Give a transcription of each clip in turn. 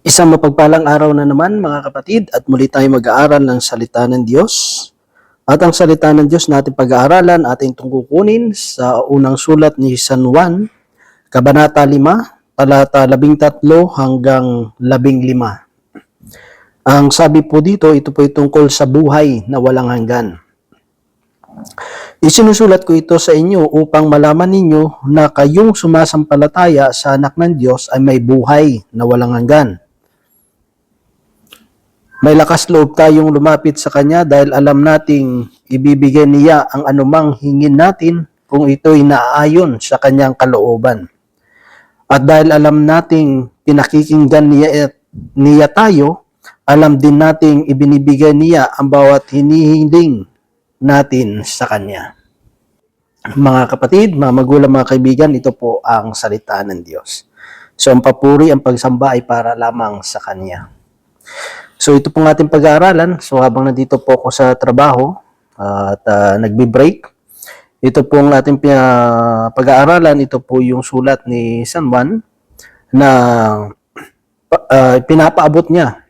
Isang mapagpalang araw na naman mga kapatid at muli tayo mag-aaral ng salita ng Diyos. At ang salita ng Diyos natin pag-aaralan ating tungkukunin sa unang sulat ni San Juan, Kabanata 5, talata 13 hanggang 15. Ang sabi po dito, ito po tungkol sa buhay na walang hanggan. Isinusulat ko ito sa inyo upang malaman ninyo na kayong sumasampalataya sa anak ng Diyos ay may buhay na walang hanggan. May lakas loob tayong lumapit sa Kanya dahil alam nating ibibigay niya ang anumang hingin natin kung ito'y naaayon sa Kanyang kalooban. At dahil alam nating pinakikinggan niya, niya tayo, alam din nating ibinibigay niya ang bawat hinihiling natin sa Kanya. Mga kapatid, mga magulang, mga kaibigan, ito po ang salita ng Diyos. So ang papuri, ang pagsamba ay para lamang sa Kanya. So ito pong ating pag-aaralan. So habang nandito po ako sa trabaho uh, at uh, nagbi-break, ito pong ating pina- pag-aaralan. Ito po yung sulat ni San Juan na uh, pinapaabot niya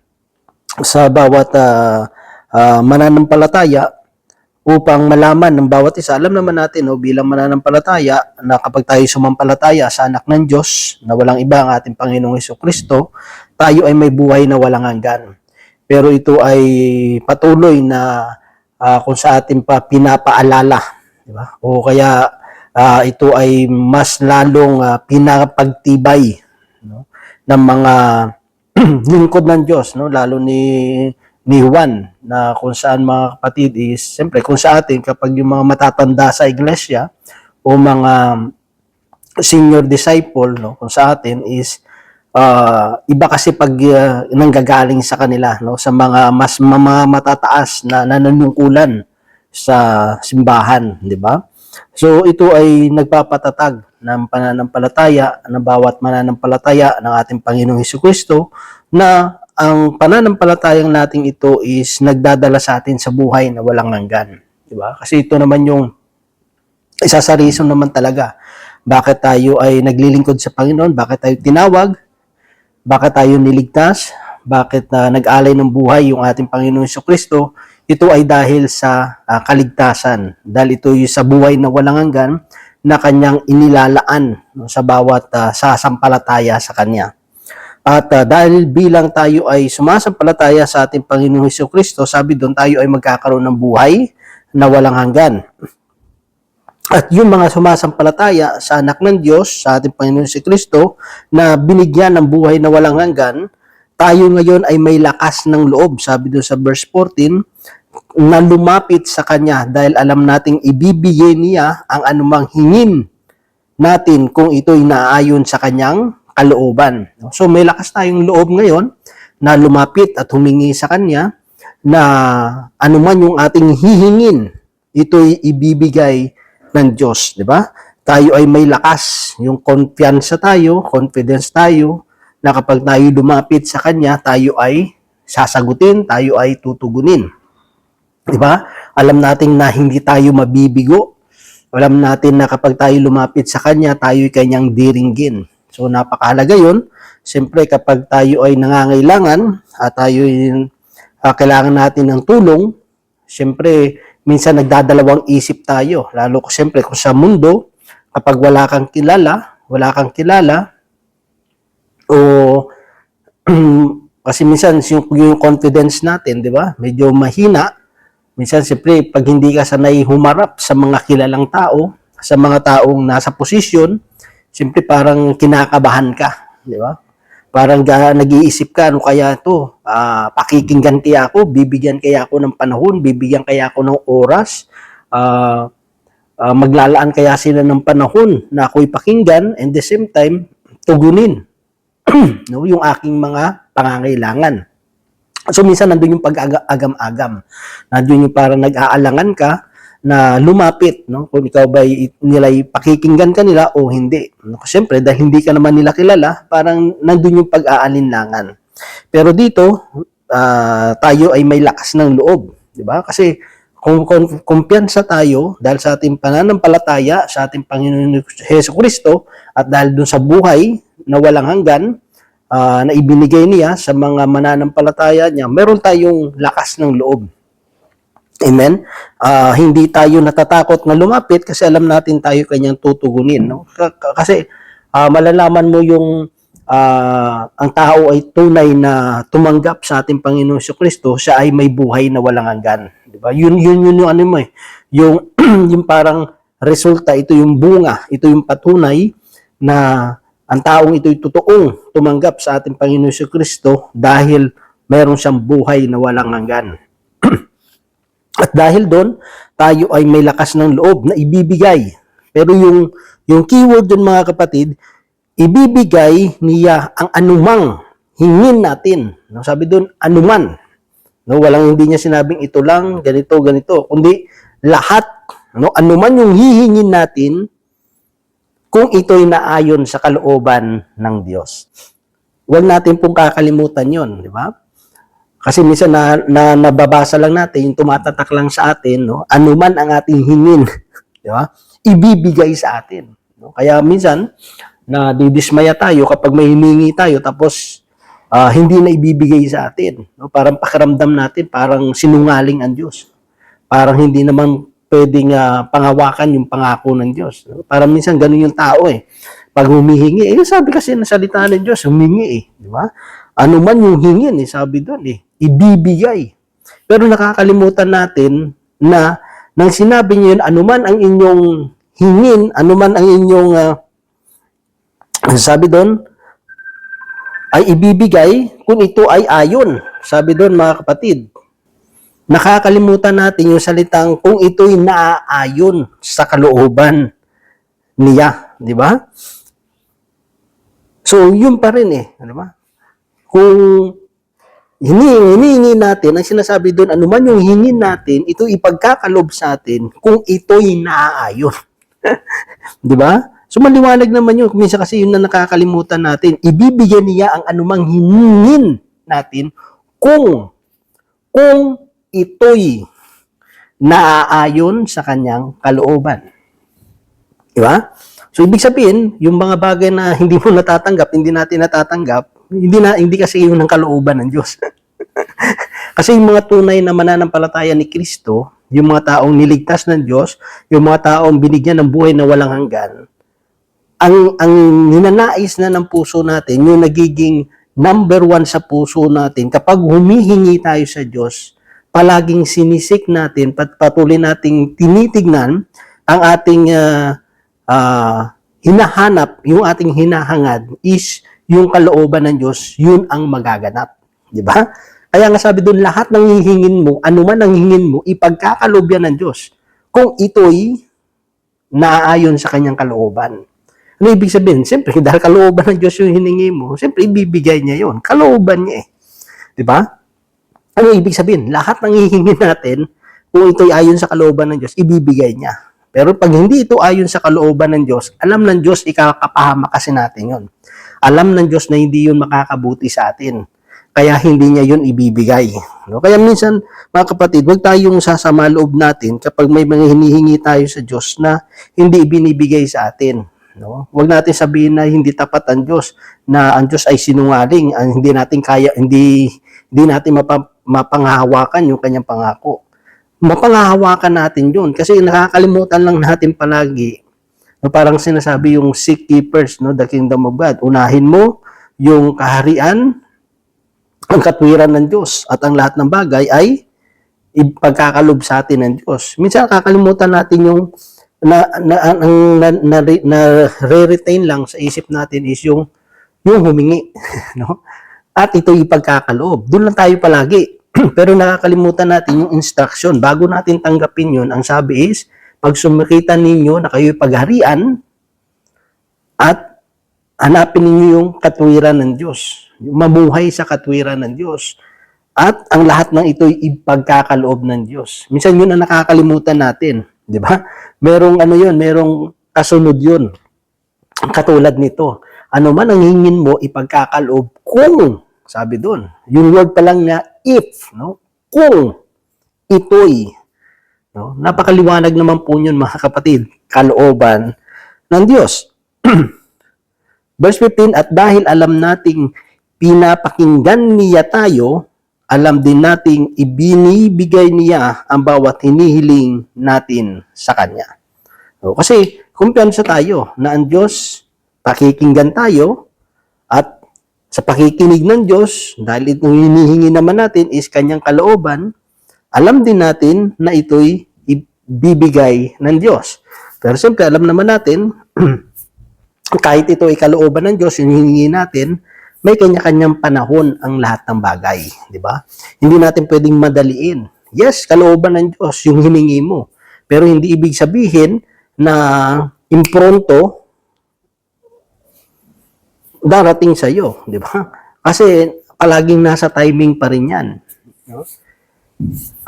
sa bawat uh, uh, mananampalataya upang malaman ng bawat isa. Alam naman natin no, bilang mananampalataya na kapag tayo sumampalataya sa anak ng Diyos na walang iba ang ating Panginoong Heso Kristo, tayo ay may buhay na walang hanggan pero ito ay patuloy na uh, kung sa atin pa pinapaalala, di ba? O kaya uh, ito ay mas lalong uh, pinapagtibay no? ng mga lingkod ng Diyos, no? lalo ni ni Juan na kung saan mga kapatid is siyempre kung sa atin kapag yung mga matatanda sa iglesia o mga senior disciple no kung sa atin is uh, iba kasi pag uh, nanggagaling sa kanila no sa mga mas mga matataas na nanunungkulan sa simbahan, di ba? So ito ay nagpapatatag ng pananampalataya ng bawat mananampalataya ng ating Panginoong Hesus Kristo na ang pananampalatayang nating ito is nagdadala sa atin sa buhay na walang hanggan, di ba? Kasi ito naman yung isa sa reason naman talaga bakit tayo ay naglilingkod sa Panginoon, bakit tayo tinawag, bakit tayo niligtas? Bakit uh, nag-alay ng buhay yung ating Panginoon Kristo? Ito ay dahil sa uh, kaligtasan. Dahil ito yung sa buhay na walang hanggan na kanyang inilalaan sa bawat uh, sasampalataya sa kanya. At uh, dahil bilang tayo ay sumasampalataya sa ating Panginoong Kristo, sabi doon tayo ay magkakaroon ng buhay na walang hanggan. At yung mga sumasampalataya sa anak ng Diyos, sa ating Panginoon si Kristo, na binigyan ng buhay na walang hanggan, tayo ngayon ay may lakas ng loob, sabi doon sa verse 14, na lumapit sa Kanya dahil alam nating ibibigay niya ang anumang hingin natin kung ito'y naayon sa Kanyang kalooban. So may lakas tayong loob ngayon na lumapit at humingi sa Kanya na anuman yung ating hihingin, ito'y ibibigay ng Diyos, di ba? Tayo ay may lakas, yung confiance tayo, confidence tayo, na kapag tayo lumapit sa Kanya, tayo ay sasagutin, tayo ay tutugunin. Di ba? Alam natin na hindi tayo mabibigo. Alam natin na kapag tayo lumapit sa Kanya, tayo ay Kanyang diringgin. So, napakahalaga yun. Siyempre, kapag tayo ay nangangailangan at tayo ay uh, kailangan natin ng tulong, siyempre, minsan nagdadalawang isip tayo. Lalo ko siyempre kung sa mundo, kapag wala kang kilala, wala kang kilala, o kasi minsan yung, yung confidence natin, di ba? Medyo mahina. Minsan siyempre pag hindi ka sanay humarap sa mga kilalang tao, sa mga taong nasa posisyon, siyempre parang kinakabahan ka, di ba? Parang uh, nag-iisip ka, ano kaya to? Uh, pakikinggan kaya ako? Bibigyan kaya ako ng panahon? Bibigyan kaya ako ng oras? Uh, uh, maglalaan kaya sila ng panahon na ako'y pakinggan and the same time, tugunin no, yung aking mga pangangailangan. So minsan nandun yung pag-agam-agam. Nandun yung parang nag-aalangan ka na lumapit, no? Kung ikaw ba nila'y pakikinggan ka nila o hindi. No? Siyempre, dahil hindi ka naman nila kilala, parang nandun yung pag-aalinlangan. Pero dito, uh, tayo ay may lakas ng loob, di ba? Kasi kung, kumpiyansa tayo dahil sa ating pananampalataya sa ating Panginoon Heso Kristo at dahil dun sa buhay na walang hanggan, ah, na ibinigay niya sa mga mananampalataya niya, meron tayong lakas ng loob. Amen? Ah, hindi tayo natatakot na lumapit kasi alam natin tayo kanyang tutugunin. No? Kasi ah, malalaman mo yung ah, ang tao ay tunay na tumanggap sa ating Panginoon Hesus Kristo, siya ay may buhay na walang hanggan. Di ba? Yun, yun, yun yung ano mo eh. Yung, yung parang resulta, ito yung bunga, ito yung patunay na ang taong ito'y totoong tumanggap sa ating Panginoon Hesus Kristo dahil meron siyang buhay na walang hanggan. At dahil doon, tayo ay may lakas ng loob na ibibigay. Pero yung, yung keyword dun mga kapatid, ibibigay niya ang anumang hingin natin. No, sabi doon, anuman. No, walang hindi niya sinabing ito lang, ganito, ganito. Kundi lahat, no, anuman yung hihingin natin, kung ito'y naayon sa kalooban ng Diyos. Huwag natin pong kakalimutan yon, di ba? Kasi minsan na, na nababasa lang natin, yung tumatatak lang sa atin, no? anuman ang ating hingin, di ba? Ibibigay sa atin. No? Kaya minsan, na didismaya tayo kapag may hiningi tayo tapos ah, hindi na ibibigay sa atin. No? Parang pakiramdam natin, parang sinungaling ang Diyos. Parang hindi naman pwedeng ah, pangawakan yung pangako ng Diyos. No? Parang minsan ganun yung tao eh. Pag humihingi, eh sabi kasi ng salita ng Diyos, humingi eh. Di ba? Ano man yung hingin eh, sabi doon eh, ibibigay. Pero nakakalimutan natin na nang sinabi niya yun, anuman ang inyong hingin, anuman ang inyong ah, sabi doon, ay ibibigay kung ito ay ayon. Sabi doon mga kapatid, nakakalimutan natin yung salitang kung ito'y naaayon sa kalooban niya. Di ba? So, yun pa rin eh. Di ba? Kung hinihingi, natin, ang sinasabi doon, anuman yung hingin natin, ito ipagkakalob sa atin kung ito'y naaayon. Di ba? So maliwanag naman yun. Minsan kasi yun na nakakalimutan natin. Ibibigyan niya ang anumang hingin natin kung kung ito'y naaayon sa kanyang kalooban. Di ba? So ibig sabihin, yung mga bagay na hindi mo natatanggap, hindi natin natatanggap, hindi na hindi kasi yun ang kalooban ng Diyos. kasi yung mga tunay na mananampalataya ni Kristo, yung mga taong niligtas ng Diyos, yung mga taong binigyan ng buhay na walang hanggan, ang ang ninanais na ng puso natin, yung nagiging number one sa puso natin, kapag humihingi tayo sa Diyos, palaging sinisik natin, pat patuloy nating tinitignan ang ating ah, ah, hinahanap, yung ating hinahangad is yung kalooban ng Diyos, yun ang magaganap. Di ba? Kaya nga sabi doon, lahat ng hihingin mo, anuman ang hingin mo, ipagkakalob yan ng Diyos. Kung ito'y naaayon sa kanyang kalooban. Ano ibig sabihin? Siyempre, dahil kalooban ng Diyos yung hiningi mo, siyempre, ibibigay niya yon Kalooban niya eh. Di ba? Ano ibig sabihin? Lahat ng hihingi natin, kung ito'y ayon sa kalooban ng Diyos, ibibigay niya. Pero pag hindi ito ayon sa kalooban ng Diyos, alam ng Diyos, ikakapahama kasi natin yon Alam ng Diyos na hindi yun makakabuti sa atin. Kaya hindi niya yun ibibigay. No? Kaya minsan, mga kapatid, huwag tayong sasama loob natin kapag may mga hinihingi tayo sa Diyos na hindi ibinibigay sa atin. No? Huwag natin sabihin na hindi tapat ang Diyos, na ang Diyos ay sinungaling, ang hindi natin kaya, hindi hindi natin mapa, mapanghahawakan yung kanyang pangako. Mapanghahawakan natin yun kasi nakakalimutan lang natin palagi. No, parang sinasabi yung seek first, no, the kingdom of God. Unahin mo yung kaharian, ang katwiran ng Diyos at ang lahat ng bagay ay ipagkakalob sa atin ng Diyos. Minsan nakakalimutan natin yung na na ang na, na, na, re-retain lang sa isip natin is yung yung humingi, no? At ito ipagkakaloob. Doon lang tayo palagi. Pero nakakalimutan natin yung instruction. Bago natin tanggapin yun, ang sabi is, pag sumikita ninyo na kayo'y pagharian, at hanapin ninyo yung katwiran ng Diyos. Yung mamuhay sa katwiran ng Diyos. At ang lahat ng ito'y ipagkakaloob ng Diyos. Minsan yun ang nakakalimutan natin. Di ba? Merong ano yun, merong kasunod yun. Katulad nito. Ano man ang hingin mo, ipagkakaloob kung, sabi doon. Yung word pa lang na if, no? Kung ito'y, no? Napakaliwanag naman po yun mga kapatid, kalooban ng Diyos. Verse 15, at dahil alam nating pinapakinggan niya tayo, alam din nating ibinibigay niya ang bawat hinihiling natin sa Kanya. O, kasi kumpiyansa tayo na ang Diyos, pakikinggan tayo, at sa pakikinig ng Diyos, dahil itong hinihingi naman natin is Kanyang kalooban, alam din natin na ito'y ibibigay ng Diyos. Pero siyempre, alam naman natin, kahit ito ay kalooban ng Diyos, yung hinihingi natin, may kanya-kanyang panahon ang lahat ng bagay, di ba? Hindi natin pwedeng madaliin. Yes, kalooban ng Diyos yung hiningi mo. Pero hindi ibig sabihin na impronto darating sa iyo, di ba? Kasi palaging nasa timing pa rin 'yan.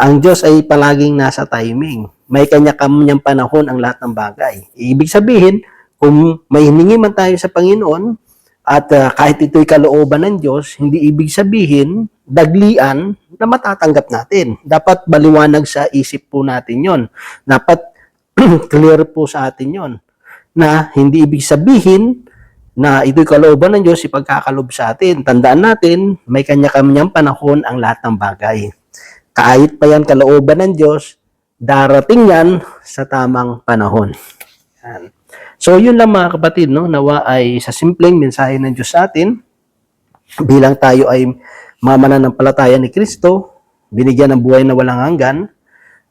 Ang Diyos ay palaging nasa timing. May kanya-kanyang panahon ang lahat ng bagay. Ibig sabihin, kung may hiningi man tayo sa Panginoon, at ah, kahit ito'y kalooban ng Diyos, hindi ibig sabihin, daglian na matatanggap natin. Dapat baliwanag sa isip po natin yon. Dapat clear po sa atin yon. Na hindi ibig sabihin na ito'y kalooban ng Diyos, ipagkakalob sa atin. Tandaan natin, may kanya-kanyang panahon ang lahat ng bagay. Kahit pa yan kalooban ng Diyos, darating yan sa tamang panahon. Yan. So, yun lang mga kapatid, no? Nawa ay sa simpleng mensahe ng Diyos sa atin, bilang tayo ay mamananampalataya ni Kristo, binigyan ng buhay na walang hanggan,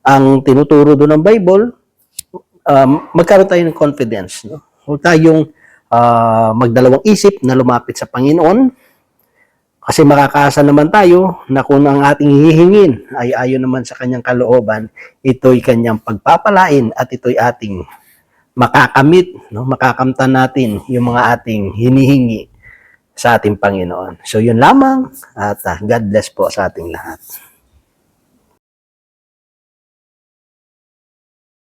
ang tinuturo doon ng Bible, um, magkaroon tayo ng confidence. No? Huwag tayong ah, magdalawang isip na lumapit sa Panginoon, kasi makakaasa naman tayo na kung ang ating hihingin ay ayon naman sa kanyang kalooban, ito'y kanyang pagpapalain at ito'y ating makakamit, no? makakamtan natin yung mga ating hinihingi sa ating Panginoon. So yun lamang at ah, God bless po sa ating lahat.